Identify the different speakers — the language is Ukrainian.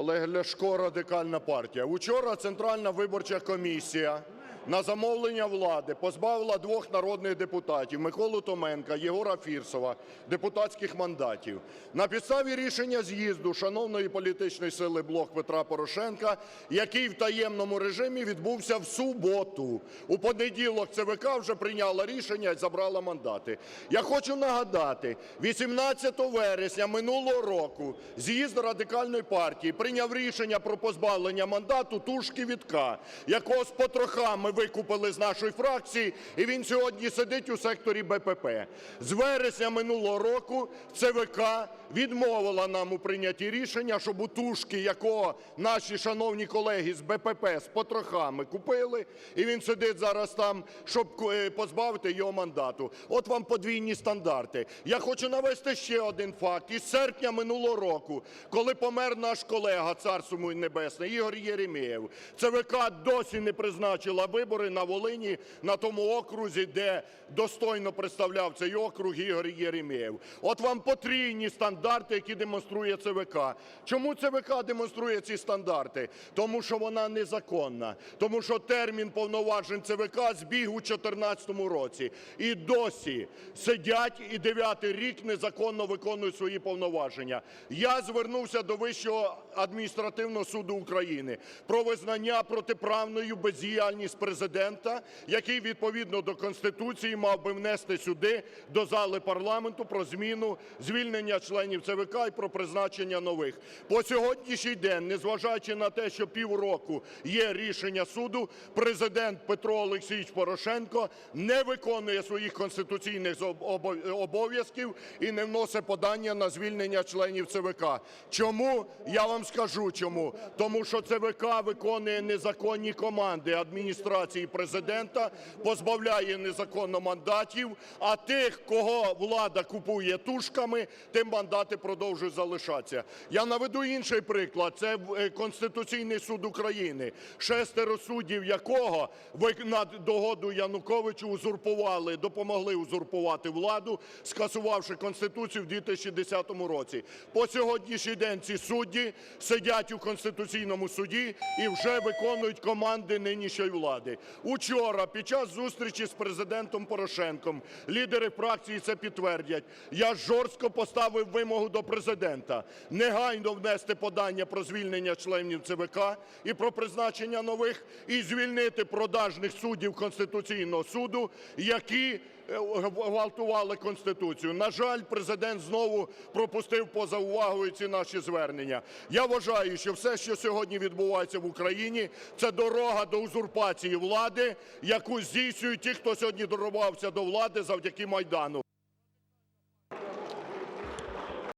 Speaker 1: Олег Ляшко, Радикальна партія. Учора Центральна виборча комісія на замовлення влади позбавила двох народних депутатів Миколу Томенка, Єгора Фірсова депутатських мандатів. На підставі рішення з'їзду шановної політичної сили "Блок Петра Порошенка", який в таємному режимі відбувся в суботу. У понеділок ЦВК вже прийняла рішення і забрала мандати. Я хочу нагадати, 18 вересня минулого року з'їзд Радикальної партії прийняв рішення про позбавлення мандату Тушки Вітка, якого з потрохами викупили з нашої фракції, і він сьогодні сидить у секторі БПП. З вересня минулого року ЦВК відмовила нам у прийнятті рішення, щоб у Тушки, якого наші шановні колеги з БПП з потрохами купили, і він сидить зараз там, щоб е, позбавити його мандату. От вам подвійні стандарти. Я хочу навести ще один факт. Із серпня минулого року, коли помер наш колега, царство йому небесне, Ігор Єремєєв, ЦВК досі не призначила вибори на Волині, на тому окрузі, де достойно представляв цей округ Ігор Єремєєв. От вам потрійні стандарти, які демонструє ЦВК. Чому ЦВК демонструє ці стандарти? Тому що вона незаконна, тому що термін повноважень ЦВК збіг у 2014 році. І досі сидять і дев'ятий рік незаконно виконують свої повноваження. Я звернувся до Вищого адміністративного суду України про визнання протиправною бездіяльність Президента, який відповідно до Конституції мав би внести сюди до зали парламенту про зміну звільнення членів ЦВК і про призначення нових. По сьогоднішній день, незважаючи на те, що півроку є рішення суду, Президент Петро Олексійович Порошенко не виконує своїх конституційних обов'язків і не вносить подання на звільнення членів ЦВК. Чому? Я вам скажу чому. Тому що ЦВК виконує незаконні команди адміністрації Президента, позбавляє незаконно мандатів, а тих, кого влада купує тушками, тим мандати продовжують залишатися. Я наведу інший приклад. Це е, Конституційний суд України, шестеро суддів якого на догоду Януковичу узурпували, допомогли узурпувати владу, скасувавши Конституцію в 2010 році. По сьогоднішній день ці судді сидять у Конституційному суді і вже виконують команди нинішньої влади. Учора, під час зустрічі з Президентом Порошенком, лідери фракції це підтвердять, я жорстко поставив вимогу до Президента негайно внести подання про звільнення членів ЦВК і про призначення нових, і звільнити продажних суддів Конституційного суду, які е, гвалтували Конституцію. На жаль, Президент знову пропустив поза увагою ці наші звернення. Я вважаю, що все, що сьогодні відбувається в Україні, це дорога до узурпації влади, яку здійснюють ті, хто сьогодні дорвався до влади завдяки Майдану.